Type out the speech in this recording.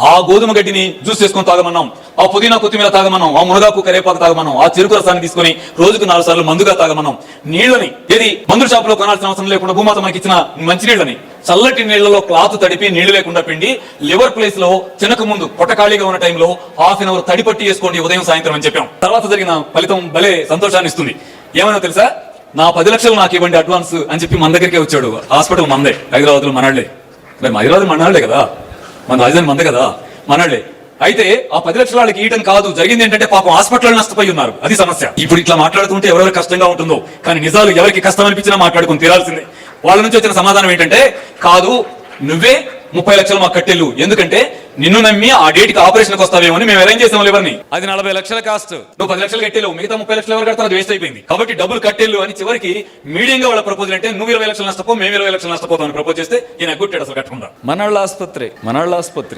ఆ గోధుమ గడ్డిని జ్యూస్ చేసుకొని తాగమన్నాం. ఆ పుదీనా కొత్తిమీర తాగమన్నాం. ఆ మునగాకు కరేపాకు తాగమన్నాం. ఆ చెరుకు రసాన్ని తీసుకొని రోజుకు నాలుగు సార్లు మందుగా తాగమన్నాం. నీళ్ళని ఏది? మందుల షాపులో కొనాల్సిన అవసరం లేకుండా భూమాత మనకి ఇచ్చిన మంచి నీళ్ళని చల్లటి నీళ్ళలో క్లాత్ తడిపి నీళ్ళు లేకుండా పిండి లివర్ ప్లేస్లో చినక ముందు పొట్ట ఖాళీగా ఉన్న టైంలో హాఫ్ అన్ అవర్ తడి పట్టి వేసుకోండి ఉదయం సాయంత్రం అని చెప్పాం. తర్వాత జరిగిన ఫలితం భలే సంతోషాన్ని ఇస్తుంది. ఏమైనా తెలుసా? నా పది లక్షలు నాకు ఇవ్వండి అడ్వాన్స్ అని చెప్పి మన దగ్గరికే వచ్చాడు. హాస్పిటల్ మందే. హైదరాబాద్లో మనాళ్ళే మరి హైదరాబాద్ మనాళ్ళే కదా? మన రాజధాని మందే కదా? మనాళ్ళే అయితే ఆ పది లక్షల వాళ్ళకి ఇవ్వడం కాదు. జరిగింది ఏంటంటే పాపం హాస్పిటల్ నష్టపోయి ఉన్నారు. అది సమస్య. ఇప్పుడు ఇట్లా మాట్లాడుతుంటే ఎవరెవరు కష్టంగా ఉంటుందో? కానీ నిజాలు ఎవరికి కష్టం అనిపించినా మాట్లాడుకుని తీరాల్సిందే. వాళ్ళ నుంచి వచ్చిన సమాధానం ఏంటంటే కాదు నువ్వే ముప్పై లక్షలు మాకు కట్టెళ్ళు. ఎందుకంటే నిన్ను నమ్మి ఆ డేట్కి ఆపరేషన్ వస్తావేమో మేము అరేంజ్ చేసాం ఎవరిని. అది నలభై లక్షల కాస్ట్. నువ్వు పది లక్షలు కట్టేళ్ళు మిగతా ముప్పై లక్షలు ఎవరు కడతారు అది వేస్ట్ అయిపోయింది. కాబట్టి డబ్బులు కట్టేళ్ళు అని చివరికి మీడియంగా వాళ్ళ ప్రపోజల్ అంటే నువ్వు ఇరవై లక్షలు నష్టపో మేము ఇరవై లక్షలు నష్టపోతాం అని ప్రపోజ్ చేస్తే ఈయన గుట్టాడు అసలు కట్టకుండా మనాళ్ళ ఆసుపత్రి మనాళ్ళ ఆసుపత్రి.